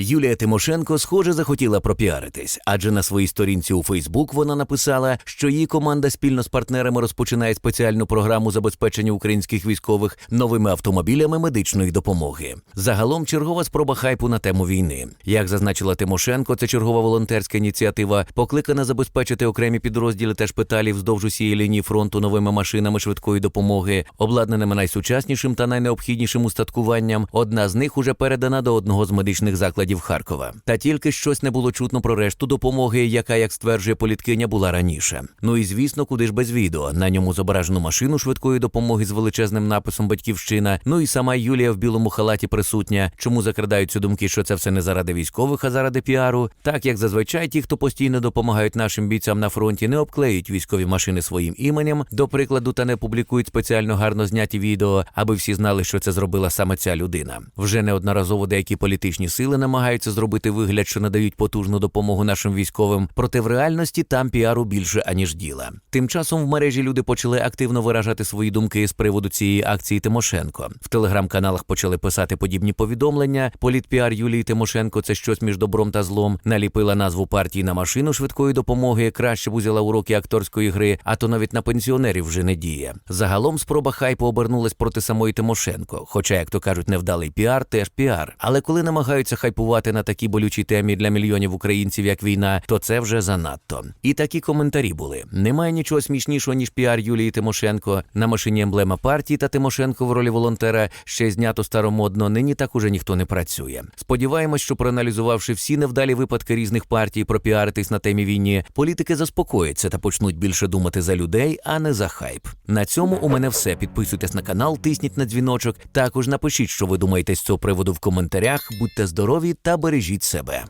Юлія Тимошенко, схоже, захотіла пропіаритись, адже на своїй сторінці у Фейсбук вона написала, що її команда спільно з партнерами розпочинає спеціальну програму забезпечення українських військових новими автомобілями медичної допомоги. Загалом чергова спроба хайпу на тему війни. Як зазначила Тимошенко, це чергова волонтерська ініціатива, покликана забезпечити окремі підрозділи та шпиталі вздовж усієї лінії фронту новими машинами швидкої допомоги, обладнаними найсучаснішим та найнеобхіднішим устаткуванням. Одна з них уже передана до одного з медичних закладів Харкова. Та тільки щось не було чутно про решту допомоги, яка, як стверджує політкиня, була раніше. Ну і звісно, куди ж без відео. На ньому зображену машину швидкої допомоги з величезним написом Батьківщина. Ну і сама Юлія в білому халаті присутня. Чому закрадаються думки, що це все не заради військових, а заради піару? Так як зазвичай ті, хто постійно допомагають нашим бійцям на фронті, не обклеюють військові машини своїм іменем, до прикладу, та не публікують спеціально гарно зняті відео, аби всі знали, що це зробила саме ця людина. Вже неодноразово деякі політичні сили намагаються зробити вигляд, що надають потужну допомогу нашим військовим, проте в реальності там піару більше аніж діла. Тим часом в мережі люди почали активно виражати свої думки з приводу цієї акції Тимошенко. В телеграм-каналах почали писати подібні повідомлення. Політпіар Юлії Тимошенко це щось між добром та злом. Наліпила назву партії на машину швидкої допомоги. Краще б узяла уроки акторської гри, а то навіть на пенсіонерів вже не діє. Загалом спроба хайпу обернулась проти самої Тимошенко. Хоча, як то кажуть, невдалий піар теж піар. Але коли намагаються хайпувати на такій болючій темі для мільйонів українців, як війна, то це вже занадто. І такі коментарі були: немає нічого смішнішого ніж піар Юлії Тимошенко. На машині емблема партії та Тимошенко в ролі волонтера ще знято старомодно. Нині так уже ніхто не працює. Сподіваємось, що проаналізувавши всі невдалі випадки різних партій, пропіаритись на темі війні, політики заспокояться та почнуть більше думати за людей, а не за хайп. На цьому у мене все. Підписуйтесь на канал, тисніть на дзвіночок. Також напишіть, що ви думаєте з цього приводу в коментарях. Будьте та бережіть себе.